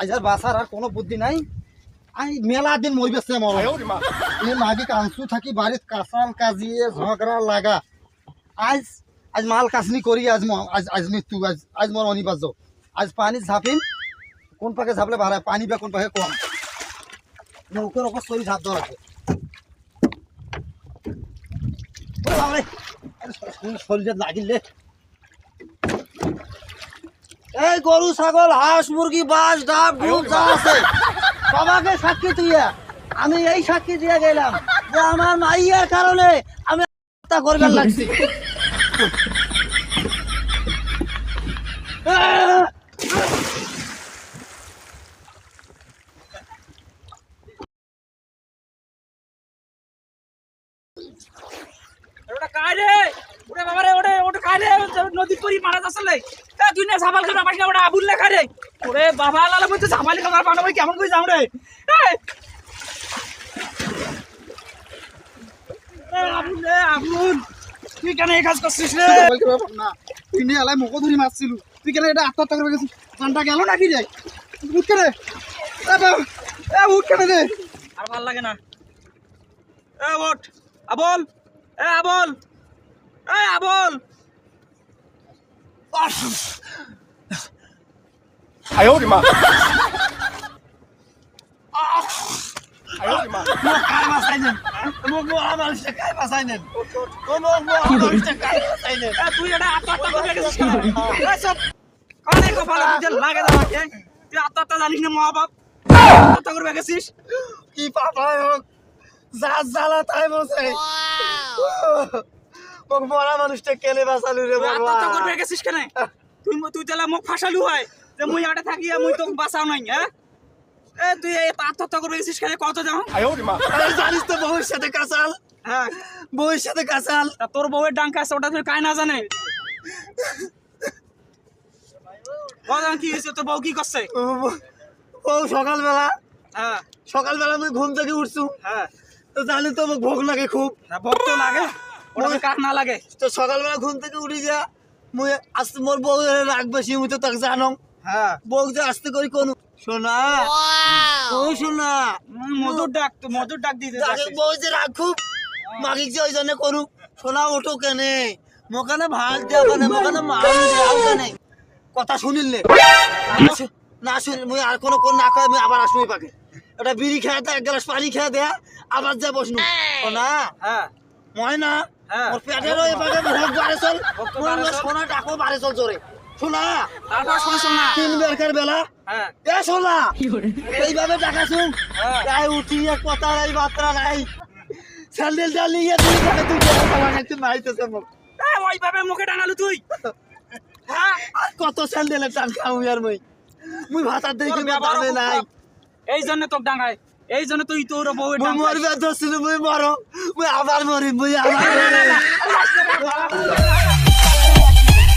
আজ আর বাসার আর কোনো বুদ্ধি নাই। আই মেলা দিন মই বেছে মর এই মাগি কাঁচু থাকি বাড়িত কাঁচাল কাজিয়ে ঝগড়া লাগা। আজ আজ মাল কাছনি করি আজ আজ আজ মৃত্যু আজ আজ মোর অনিবার্য। আজ পানি ঝাপিম কোন পাকে ঝাপলে বাড়ায় পানি বা কোন পাকে কম। নৌকের ওপর শরীর ঝাপ শরীর- শরীরে লাগিলে এই গরু ছাগল হাঁস মুরগি বাস ডাব ডুব যা আছে। সবাকে সাক্ষী দিয়ে আমি এই সাক্ষী দিয়ে গেলাম যে আমার মাইয়ার কারণে আমি হত্যা করবার লাগছি। ওটা ওটা বাবা রে ওটা ওটা কায় রে নদী করি মারা যাচ্ছে লে। তা তুই না সাবাল করে পাস ওটা আবুল লেখা রে। ওরে বাবা লালা বলতে সাবাল খাবার পানা কেমন করে যাও রে? আবুল রে আবুল। তুই কেন এই কাজ করছিস রে? না। তুই নিয়ে এলাই মুখ ধরি মারছিল। তুই কেন এটা আত্মহত্যা করে গেছিস? জানটা গেল নাকি রে? উঠ এ উঠ কেনে রে আর ভালো লাগে না। এ ওঠ। আবল। এ আবল। এই আবল। তুই এটা আত্মহত্যা করে গেছিস লাগে আমাকে। তুই আত্মহত্যা জানিস না মা বাপ আত্মহত্যা করবে গেছিস কি পাপ হোক। যা জ্বালা তাই বসে মরা মানুষটা কেলে বাঁচালু রে বাবা? গেছিস কেন? তুই তুই তাহলে ফাঁসালু হয় যে মুই আটা থাকি মুই তো বাঁচাও নাই হ্যাঁ? এ তুই এই আত্মহত্যা করবে গেছিস কেন? কত যাও? জানিস তো বউয়ের সাথে কাঁচাল? হ্যাঁ। বউয়ের সাথে কাঁচাল তোর বউয়ের ডাঙ্কা আছে ওটা তুই না জানে? কি হয়েছে? তোর বউ কি করছে? বউ সকালবেলা। হ্যাঁ। সকালবেলা আমি ঘুম থেকে উঠছু। হ্যাঁ। তো জানি তো ভোগ লাগে খুব। ভোগ তো লাগে। ওটা তো কাক না লাগে। তো সকালবেলা ঘুম থেকে উঠি যা মুই আস্তে মোর বউ রাগ বেশি মুই তো তাকে জানো। হ্যাঁ। বউ যে আস্তে করি কোন শোনা ও শোনা মধুর ডাক তো মধুর ডাক দিতে তাকে বউ যে রাগ খুব মাগিক যে ওই জন্য করু শোনা ওঠো কেনে? মোকানে ভাত দেওয়া কেনে মোকানে মাল দেওয়া কেনে কথা শুনিলে না? না শুনি মুই আর কোনো কোন না কয় আমি আবার আসব পাকে। এটা বিড়ি খেয়ে দে এক গ্লাস পানি খেয়ে দে আবার যা বসনু। শোনা হ্যাঁ। ময়না হ্যাঁ। ওর পেটেরও এপাকে ভোগ বাড়ে চল। মোর সোনা টাকো বাড়ে চল জোরে। শোনা তারপর শুনছ না তিন বেরকার বেলা। হ্যাঁ। এ শোনা এইভাবে টাকা শুন। হ্যাঁ। উঠিয়ে কথা নাই বার্তা নাই স্যান্ডেল তুই ঘরে তুই যেতে পারবি একটু মাইতেছে মুখ ওইভাবে মুখে টানালু তুই। হ্যাঁ আর কত স্যান্ডেলের টান খাও আর মুই। মুই ভাতার দিকে তোর দামে নাই। এই জন্য তোকে ডাঙ্গায় এই জন্য তুই তোর ডাঙ্গায় মরবে মুই মরো। আবার মরিব আবার